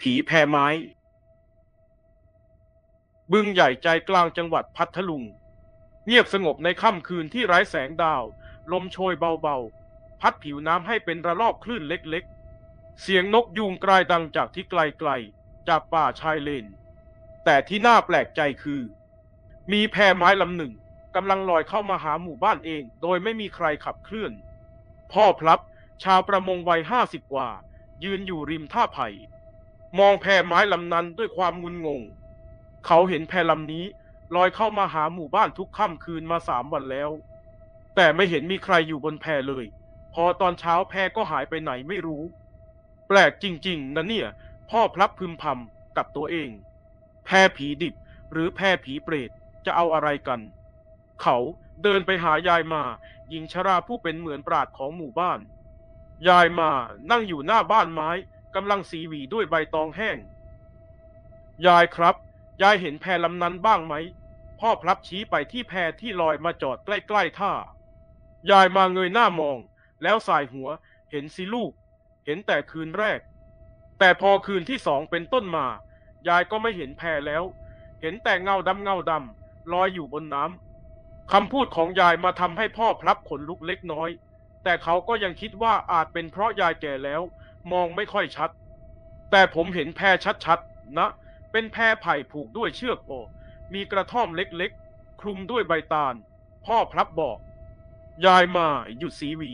ผีแพไม้ บึงใหญ่ใจกลางจังหวัดพัทลุง เงียบสงบในค่ำคืนที่ไร้แสงดาว ลมโชยเบาๆ พัดผิวน้ำให้เป็นระลอกคลื่นเล็กๆ เสียงนกยูงกลายดังจากที่ไกลๆ จากป่าชายเลน แต่ที่น่าแปลกใจคือ มีแพไม้ลำหนึ่งกำลังลอยเข้ามาหาหมู่บ้านเอง โดยไม่มีใครขับเคลื่อน พ่อพลับชาวประมงวัยห้าสิบกว่า ยืนอยู่ริมท่าไผ่ มองแพไม้ลำนั้นด้วยความงุนงง เขาเห็นแพลำนี้ลอยเข้ามาหาหมู่บ้านทุกค่ำคืนมาสามวันแล้ว แต่ไม่เห็นมีใครอยู่บนแพเลย พอตอนเช้าแพก็หายไปไหนไม่รู้ แปลกจริง ๆนะเนี่ย พ่อพลับพึมพำกับตัวเอง แพผีดิบหรือแพผีเปรตจะเอาอะไรกัน เขาเดินไปหายายมาหญิงชราผู้เป็นเหมือนปราดของหมู่บ้าน ยายมานั่งอยู่หน้าบ้านไม้ กำลังสีหวีด้วยใบตองแห้ง ยายครับ ยายเห็นแพลำนั้นบ้างไหม พ่อพลับชี้ไปที่แพที่ลอยมาจอดใกล้ๆท่า ยายมาเงยหน้ามอง แล้วสายหัว เห็นสิลูก เห็นแต่คืนแรก แต่พอคืนที่สองเป็นต้นมา ยายก็ไม่เห็นแพแล้ว เห็นแต่เงาดำเงาดำลอยอยู่บนน้ำคำพูดของยายมาทำให้พ่อพลับขนลุกเล็กน้อย แต่เขาก็ยังคิดว่าอาจเป็นเพราะยายแก่แล้ว มองไม่ค่อยชัด แต่ผมเห็นแพชัดๆนะ เป็นแพไผ่ผูกด้วยเชือกโอ มีกระท่อมเล็กๆ คลุมด้วยใบตาล พ่อพลับบอก ยายมาหยุดสีหวี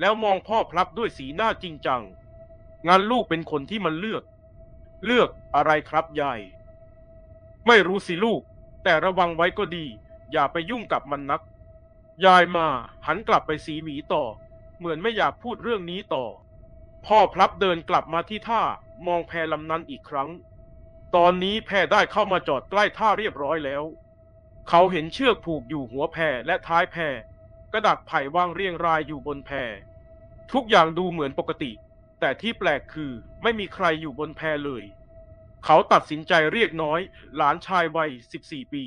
แล้วมองพ่อพลับด้วยสีหน้าจริงจัง งานลูกเป็นคนที่มันเลือก เลือกอะไรครับยาย ไม่รู้สิลูก แต่ระวังไว้ก็ดี อย่าไปยุ่งกับมันนัก ยายมาหันกลับไปสีหวีต่อ เหมือนไม่อยากพูดเรื่องนี้ต่อ พ่อพลับเดินกลับมาที่ท่ามองแพลำนั้นอีกครั้ง ตอนนี้แพได้เข้ามาจอดใกล้ท่าเรียบร้อยแล้ว เขาเห็นเชือกผูกอยู่หัวแพและท้ายแพกระดาษไผ่วางเรียงรายอยู่บนแพ ทุกอย่างดูเหมือนปกติ แต่ที่แปลกคือไม่มีใครอยู่บนแพเลย เขาตัดสินใจเรียกน้อย หลานชายวัย 14 ปี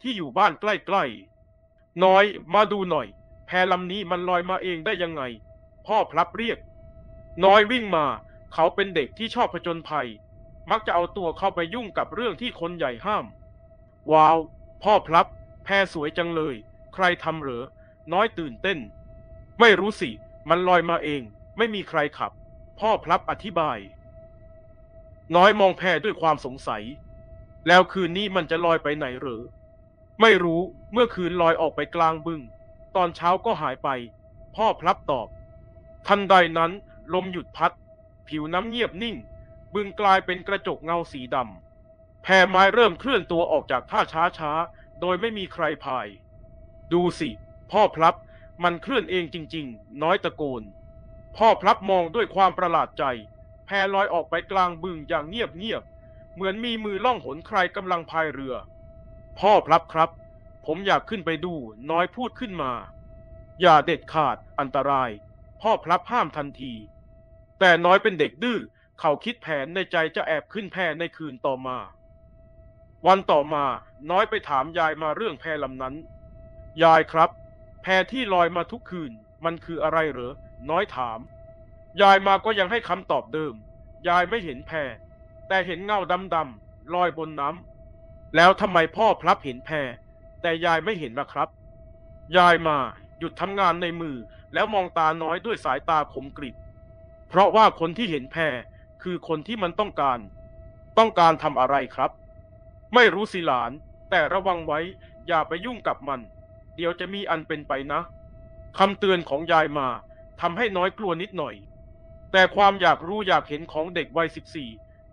ที่อยู่บ้านใกล้ๆ น้อยมาดูหน่อย แพลำนี้มันลอยมาเองได้ยังไง พ่อพลับเรียก น้อยวิ่งมา เขาเป็นเด็กที่ชอบผจญภัย มักจะเอาตัวเข้าไปยุ่งกับเรื่องที่คนใหญ่ห้าม ว้าว พ่อพลับ แพรสวยจังเลย ใครทำเหรอ น้อยตื่นเต้น ไม่รู้สิ มันลอยมาเอง ไม่มีใครขับ พ่อพลับอธิบาย น้อยมองแพรด้วยความสงสัย แล้วคืนนี้มันจะลอยไปไหนเหรอไม่รู้ เมื่อคืนลอยออกไปกลางบึง ตอนเช้าก็หายไป พ่อพลับตอบ ทันใดนั้น ลมหยุดพัด ผิวน้ำเงียบนิ่ง บึงกลายเป็นกระจกเงาสีดำแพไม้เริ่มเคลื่อนตัวออกจากท่าช้าช้าๆโดยไม่มีใครพาย ดูสิ พ่อพลับมันเคลื่อนเองจริง ๆ น้อยตะโกน พ่อพลับมองด้วยความประหลาดใจ แพลอยออกไปกลางบึงอย่างเงียบๆเหมือนมีมือล่องหนใครกำลังพายเรือ พ่อพลับครับ ผมอยากขึ้นไปดู น้อยพูดขึ้นมา อย่าเด็ดขาดอันตราย พ่อพลับห้ามทันที แต่น้อยเป็นเด็กดื้อเขาคิดแผนในใจจะแอบขึ้นแพในคืนต่อมา วันต่อมาน้อยไปถามยายมาเรื่องแพลำนั้น ยายครับ แพที่ลอยมาทุกคืน มันคืออะไรเหรอ น้อยถาม ยายมาก็ยังให้คำตอบเดิม ยายไม่เห็นแพ แต่เห็นเงาดำๆลอยบนน้ำแล้วทำไมพ่อพลับเห็นแพ แต่ยายไม่เห็นล่ะครับ ยายมาหยุดทำงานในมือแล้วมองตาน้อยด้วยสายตาขมกริบ เพราะว่าคนที่เห็นแพรคือคนที่มันต้องการ ต้องการทำอะไรครับ ไม่รู้สิหลาน แต่ระวังไว้ อย่าไปยุ่งกับมัน เดี๋ยวจะมีอันเป็นไปนะคำเตือนของยายมาทำให้น้อยกลัวนิดหน่อย แต่ความอยากรู้อยากเห็นของเด็กวัยสิบสี่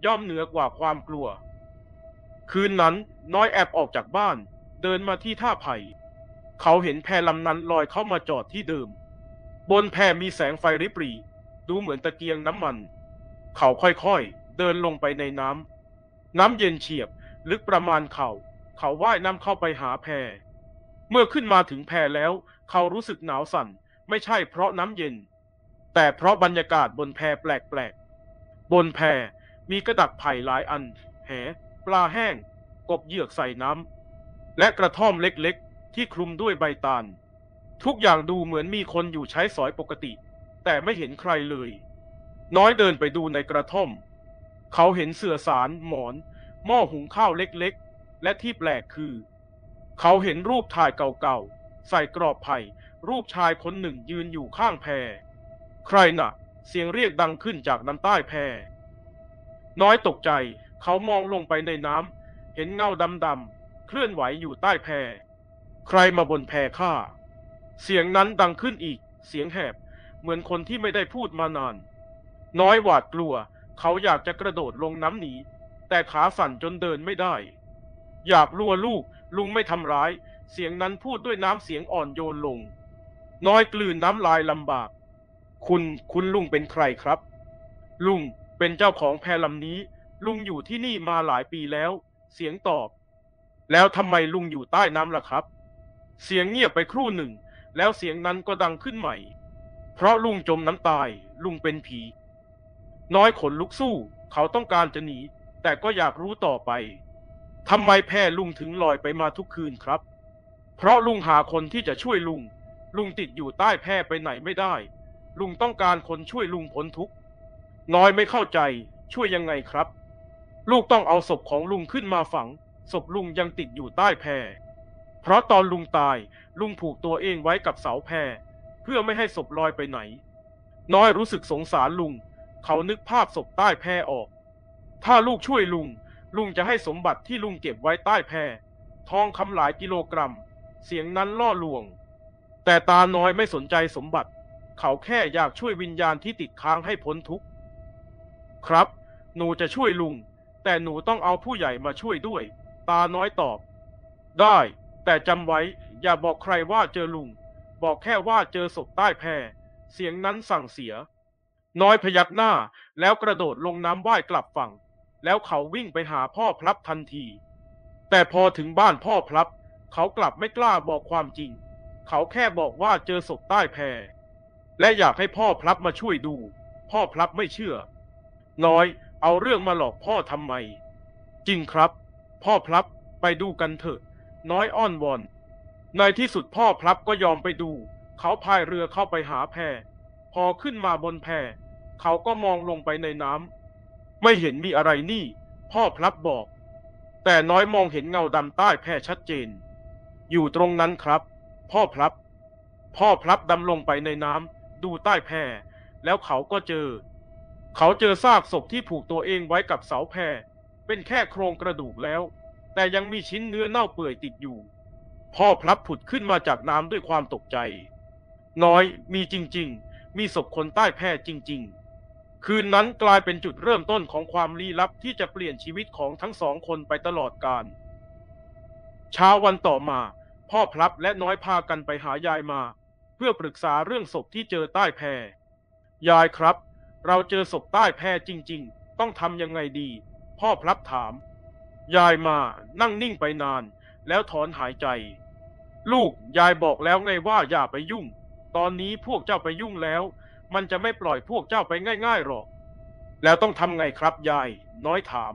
ย่อมเหนือกว่าความกลัว คืนนั้นน้อยแอบออกจากบ้าน เดินมาที่ท่าไผ่เขาเห็นแพลำนั้นลอยเข้ามาจอดที่เดิม บนแพมีแสงไฟริบหรี่ ดูเหมือนตะเกียงน้ำมัน เขาค่อยๆ เดินลงไปในน้ำน้ำเย็นเฉียบลึกประมาณเข่า เขาว่ายน้ำเข้าไปหาแพเมื่อขึ้นมาถึงแพแล้ว เขารู้สึกหนาวสั่น ไม่ใช่เพราะน้ำเย็น แต่เพราะบรรยากาศบนแพแปลกๆ บนแพมีกระดักไผ่หลายอัน แห ปลาแห้ง กบเหยือกใส่น้ำ และกระท่อมเล็กๆ ที่คลุมด้วยใบตาล ทุกอย่างดูเหมือนมีคนอยู่ใช้สอยปกติ แต่ไม่เห็นใครเลย น้อยเดินไปดูในกระท่อม เขาเห็นเสื่อสารหมอน หม้อหุงข้าวเล็กๆ และที่แปลกคือ เขาเห็นรูปถ่ายเก่าๆ ใส่กรอบไผ่รูปชายคนหนึ่งยืนอยู่ข้างแพใครน่ะ เสียงเรียกดังขึ้นจากน้ำใต้แพน้อยตกใจ เขามองลงไปในน้ำเห็นเงาดำๆเคลื่อนไหวอยู่ใต้แพใครมาบนแพข้าเสียงนั้นดังขึ้นอีก เสียงแหบ เหมือนคนที่ไม่ได้พูดมานาน น้อยหวาดกลัว เขาอยากจะกระโดดลงน้ำหนี แต่ขาสั่นจนเดินไม่ได้ อยากรัวลูก ลุงไม่ทำร้าย เสียงนั้นพูดด้วยน้ำเสียงอ่อนโยนลง น้อยกลืนน้ำลายลำบาก คุณคุณลุงเป็นใครครับ ลุงเป็นเจ้าของแพลำนี้ ลุงอยู่ที่นี่มาหลายปีแล้ว เสียงตอบ แล้วทำไมลุงอยู่ใต้น้ำล่ะครับ เสียงเงียบไปครู่หนึ่ง แล้วเสียงนั้นก็ดังขึ้นใหม่ เพราะลุงจมน้ำตายลุงเป็นผี น้อยขนลุกสู้ เขาต้องการจะหนี แต่ก็อยากรู้ต่อไปทำไมแพลุงถึงลอยไปมาทุกคืนครับ เพราะลุงหาคนที่จะช่วยลุง ลุงติดอยู่ใต้แพไปไหนไม่ได้ ลุงต้องการคนช่วยลุงพ้นทุกข์น้อยไม่เข้าใจช่วยยังไงครับ ลูกต้องเอาศพของลุงขึ้นมาฝัง ศพลุงยังติดอยู่ใต้แพเพราะตอนลุงตายลุงผูกตัวเองไว้กับเสาแพ เพื่อไม่ให้ศพลอยไปไหน น้อยรู้สึกสงสารลุง เขานึกภาพศพใต้แพออก ถ้าลูกช่วยลุง ลุงจะให้สมบัติที่ลุงเก็บไว้ใต้แพทองคำหลายกิโลกรัม เสียงนั้นล่อลวง แต่ตาน้อยไม่สนใจสมบัติ เขาแค่อยากช่วยวิญญาณที่ติดค้างให้พ้นทุกข์ ครับ หนูจะช่วยลุง แต่หนูต้องเอาผู้ใหญ่มาช่วยด้วย ตาน้อยตอบ ได้ แต่จำไว้ อย่าบอกใครว่าเจอลุง บอกแค่ว่าเจอศพใต้แพเสียงนั้นสั่งเสีย น้อยพยักหน้าแล้วกระโดดลงน้ำว่ายกลับฝั่ง แล้วเขาวิ่งไปหาพ่อพลับทันที แต่พอถึงบ้านพ่อพลับ เขากลับไม่กล้าบอกความจริง เขาแค่บอกว่าเจอศพใต้แพและอยากให้พ่อพลับมาช่วยดู พ่อพลับไม่เชื่อ น้อยเอาเรื่องมาหลอกพ่อทำไม จริงครับ พ่อพลับไปดูกันเถอะ น้อยอ้อนวอน ในที่สุดพ่อพลับก็ยอมไปดู เขาพายเรือเข้าไปหาแพพอขึ้นมาบนแพเขาก็มองลงไปในน้ำไม่เห็นมีอะไรนี่ พ่อพลับบอก แต่น้อยมองเห็นเงาดำใต้แพชัดเจน อยู่ตรงนั้นครับ พ่อพลับ พ่อพลับดำลงไปในน้ำดูใต้แพแล้วเขาก็เจอ เขาเจอซากศพที่ผูกตัวเองไว้กับเสาแพเป็นแค่โครงกระดูกแล้ว แต่ยังมีชิ้นเนื้อเน่าเปื่อยติดอยู่ พ่อพลับผุดขึ้นมาจากน้ำด้วยความตกใจ น้อยมีจริง ๆ มีศพคนใต้แพร่จริง ๆ คืนนั้นกลายเป็นจุดเริ่มต้นของความลี้ลับที่จะเปลี่ยนชีวิตของทั้งสองคนไปตลอดกาลเช้าวันต่อมา พ่อพลับและน้อยพากันไปหายายมา เพื่อปรึกษาเรื่องศพที่เจอใต้แพรยายครับ เราเจอศพใต้แพรจริง ๆ ต้องทำยังไงดี พ่อพลับถาม ยายมานั่งนิ่งไปนาน แล้วถอนหายใจ ลูกยายบอกแล้วไงว่าอย่าไปยุ่ง ตอนนี้พวกเจ้าไปยุ่งแล้ว มันจะไม่ปล่อยพวกเจ้าไปง่ายๆหรอก แล้วต้องทำไงครับยาย น้อยถาม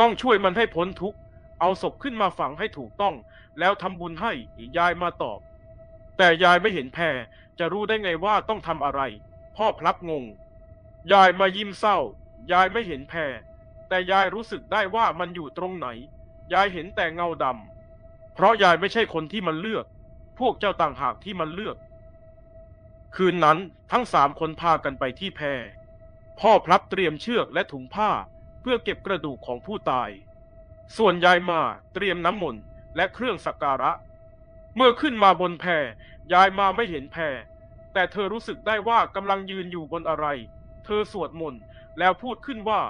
ต้องช่วยมันให้พ้นทุกข์เอาศพขึ้นมาฝังให้ถูกต้อง แล้วทำบุญให้ยายมาตอบ แต่ยายไม่เห็นแพรจะรู้ได้ไงว่าต้องทำอะไร พ่อพลับงง ยายมายิ้มเศร้า ยายไม่เห็นแพรแต่ยายรู้สึกได้ว่ามันอยู่ตรงไหน ยายเห็นแต่เงาดำ เพราะยายไม่ใช่คนที่มันเลือก พวกเจ้าต่างหากที่มันเลือก คืนนั้นทั้งสามคนพากันไปที่แพพ่อพลับเตรียมเชือกและถุงผ้าเพื่อเก็บกระดูกของผู้ตาย ส่วนยายมาเตรียมน้ำมนต์และเครื่องสักการะ เมื่อขึ้นมาบนแพยายมาไม่เห็นแพแต่เธอรู้สึกได้ว่ากำลังยืนอยู่บนอะไร เธอสวดมนต์แล้วพูดขึ้นว่า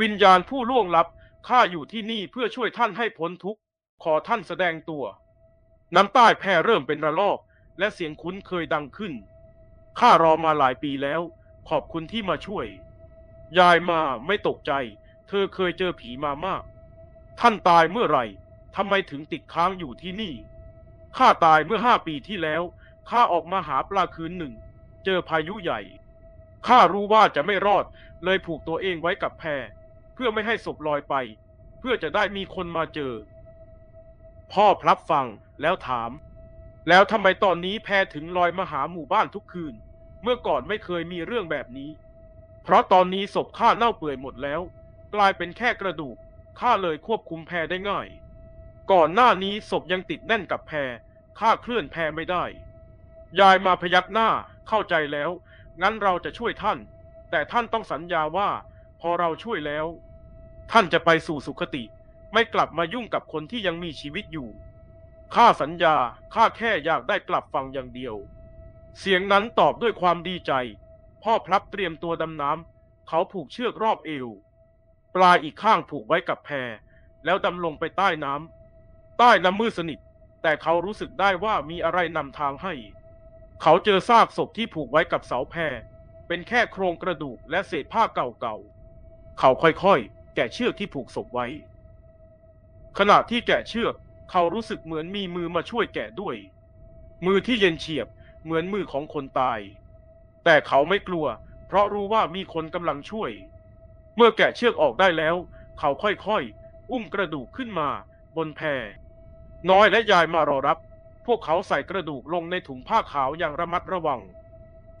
วิญญาณผู้ล่วงลับข้าอยู่ที่นี่เพื่อช่วยท่านให้พ้นทุกข์ ขอท่านแสดงตัว น้ำใต้แพเริ่มเป็นระลอก และเสียงคุ้นเคยดังขึ้น ข้ารอมาหลายปีแล้ว ขอบคุณที่มาช่วย ยายมาไม่ตกใจ เธอเคยเจอผีมามาก ท่านตายเมื่อไหร่ทำไมถึงติดค้างอยู่ที่นี่ ข้าตายเมื่อห้าปีที่แล้ว ข้าออกมาหาปลาคืนหนึ่ง เจอพายุใหญ่ ข้ารู้ว่าจะไม่รอด เลยผูกตัวเองไว้กับแพเพื่อไม่ให้ศพลอยไป เพื่อจะได้มีคนมาเจอ พ่อพลับฟังแล้วถาม แล้วทำไมตอนนี้แพรถึงลอยมาหาหมู่บ้านทุกคืน เมื่อก่อนไม่เคยมีเรื่องแบบนี้ เพราะตอนนี้ศพข้าเน่าเปื่อยหมดแล้ว กลายเป็นแค่กระดูกข้าเลยควบคุมแพรได้ง่าย ก่อนหน้านี้ศพยังติดแน่นกับแพรข้าเคลื่อนแพรไม่ได้ ยายมาพยักหน้าเข้าใจแล้ว งั้นเราจะช่วยท่าน แต่ท่านต้องสัญญาว่า พอเราช่วยแล้ว ท่านจะไปสู่สุคติ ไม่กลับมายุ่งกับคนที่ยังมีชีวิตอยู่ ข้าสัญญา ข้าแค่อยากได้กลับฟังอย่างเดียว เสียงนั้นตอบด้วยความดีใจ พ่อพลับเตรียมตัวดำน้ำ เขาผูกเชือกรอบเอว ปลายอีกข้างผูกไว้กับแพแล้วดำลงไปใต้น้ำ ใต้น้ำมืดสนิท แต่เขารู้สึกได้ว่ามีอะไรนำทางให้ เขาเจอซากศพที่ผูกไว้กับเสาแพเป็นแค่โครงกระดูกและเศษผ้าเก่าๆ เขาค่อยๆ แกะเชือกที่ผูกศพไว้ ขณะที่แกะเชือก เขารู้สึกเหมือนมีมือมาช่วยแกะด้วย มือที่เย็นเฉียบเหมือนมือของคนตาย แต่เขาไม่กลัว เพราะรู้ว่ามีคนกำลังช่วย เมื่อแกะเชือกออกได้แล้ว เขาค่อยๆ อุ้มกระดูกขึ้นมา บนแพน้อยและยายมารอรับ พวกเขาใส่กระดูกลงในถุงผ้าขาวอย่างระมัดระวัง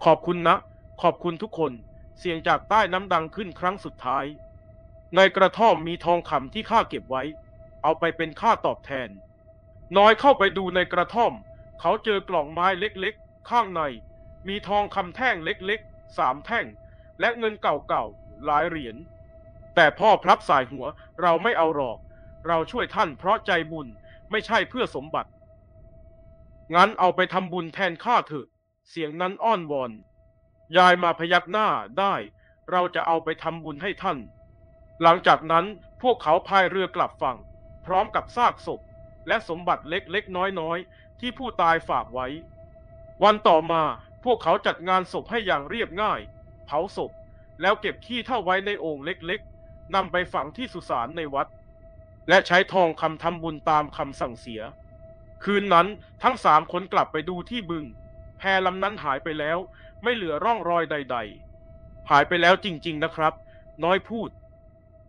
ขอบคุณนะ ขอบคุณทุกคน เสียงจากใต้น้ำดังขึ้นครั้งสุดท้าย ในกระท่อมมีทองคำที่ข้าเก็บไว้ เอาไปเป็นค่าตอบแทน น้อยเข้าไปดูในกระท่อม เขาเจอกล่องไม้เล็กๆ ข้างใน มีทองคำแท่งเล็กๆสามแท่ง และเงินเก่าๆหลายเหรียญ แต่พ่อพลับสายหัวเราไม่เอาหรอก เราช่วยท่านเพราะใจบุญไม่ใช่เพื่อสมบัติ งั้นเอาไปทำบุญแทนข้าเถอะ เสียงนั้นอ้อนวอน ยายมาพยักหน้าได้ เราจะเอาไปทำบุญให้ท่าน หลังจากนั้นพวกเขาพายเรือกลับฝั่ง พร้อมกับซากศพ และสมบัติเล็กๆ น้อยๆ ที่ผู้ตายฝากไว้ วันต่อมาพวกเขาจัดงานศพให้อย่างเรียบง่าย เผาศพ แล้วเก็บขี้เท่าไว้ในโอ่งเล็กๆนำไปฝังที่สุสานในวัด และใช้ทองคำทำบุญตามคำสั่งเสีย คืนนั้นทั้งสามคนกลับไปดูที่บึง แพลำนั้นหายไปแล้วไม่เหลือร่องรอยใด ๆ หายไปแล้วจริง ๆนะครับ น้อยพูด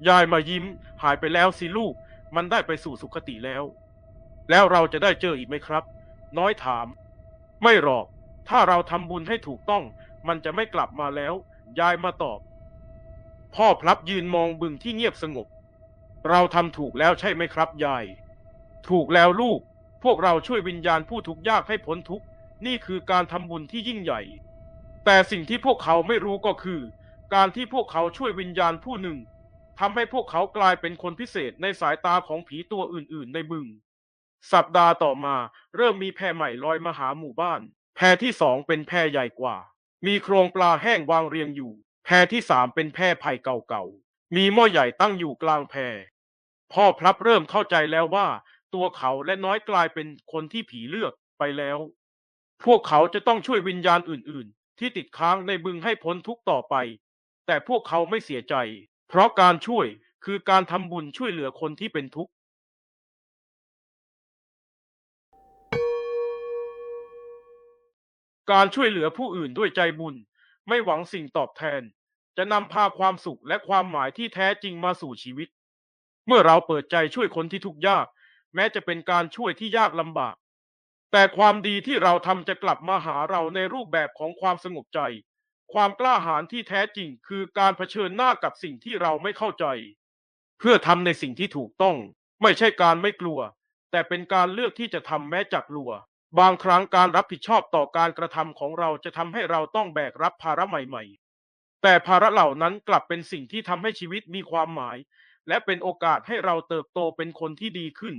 ยายมายิ้ม หายไปแล้วสิลูก มันได้ไปสู่สุคติแล้ว แล้วเราจะได้เจออีกไหมครับ น้อยถาม ไม่หรอก ถ้าเราทำบุญให้ถูกต้อง มันจะไม่กลับมาแล้ว ยายมาตอบ พ่อพลับยืนมองบึงที่เงียบสงบ เราทำถูกแล้วใช่ไหมครับยาย ถูกแล้วลูก พวกเราช่วยวิญญาณผู้ทุกข์ยากให้พ้นทุกข์ นี่คือการทำบุญที่ยิ่งใหญ่ แต่สิ่งที่พวกเขาไม่รู้ก็คือ การที่พวกเขาช่วยวิญญาณผู้หนึ่ง ทำให้พวกเขากลายเป็นคนพิเศษในสายตาของผีตัวอื่นๆ ในบึง สัปดาห์ต่อมาเริ่มมีแพใหม่ลอยมาหาหมู่บ้าน แพที่สองเป็นแพใหญ่กว่า มีโครงปลาแห้งวางเรียงอยู่ แพที่สามเป็นแพไผ่เก่าๆ มีหม้อใหญ่ตั้งอยู่กลางแพ พ่อพลับเริ่มเข้าใจแล้วว่า ตัวเขาและน้อยกลายเป็นคนที่ผีเลือกไปแล้ว พวกเขาจะต้องช่วยวิญญาณอื่นๆ ที่ติดค้างในบึงให้พ้นทุกต่อไป แต่พวกเขาไม่เสียใจ เพราะการช่วยคือการทำบุญช่วยเหลือคนที่เป็นทุกข์การช่วยเหลือผู้อื่นด้วยใจบุญ ไม่หวังสิ่งตอบแทน จะนำพาความสุขและความหมายที่แท้จริงมาสู่ชีวิต เมื่อเราเปิดใจช่วยคนที่ทุกข์ยาก แม้จะเป็นการช่วยที่ยากลำบาก แต่ความดีที่เราทำจะกลับมาหาเราในรูปแบบของความสงบใจ ความกล้าหาญที่แท้จริงคือการเผชิญหน้ากับสิ่งที่เราไม่เข้าใจ เพื่อทำในสิ่งที่ถูกต้อง ไม่ใช่การไม่กลัว แต่เป็นการเลือกที่จะทำแม้จักกลัว บางครั้งการรับผิดชอบต่อการกระทำของเราจะทำให้เราต้องแบกรับภาระใหม่ ๆ แต่ภาระเหล่านั้นกลับเป็นสิ่งที่ทำให้ชีวิตมีความหมาย และเป็นโอกาสให้เราเติบโตเป็นคนที่ดีขึ้น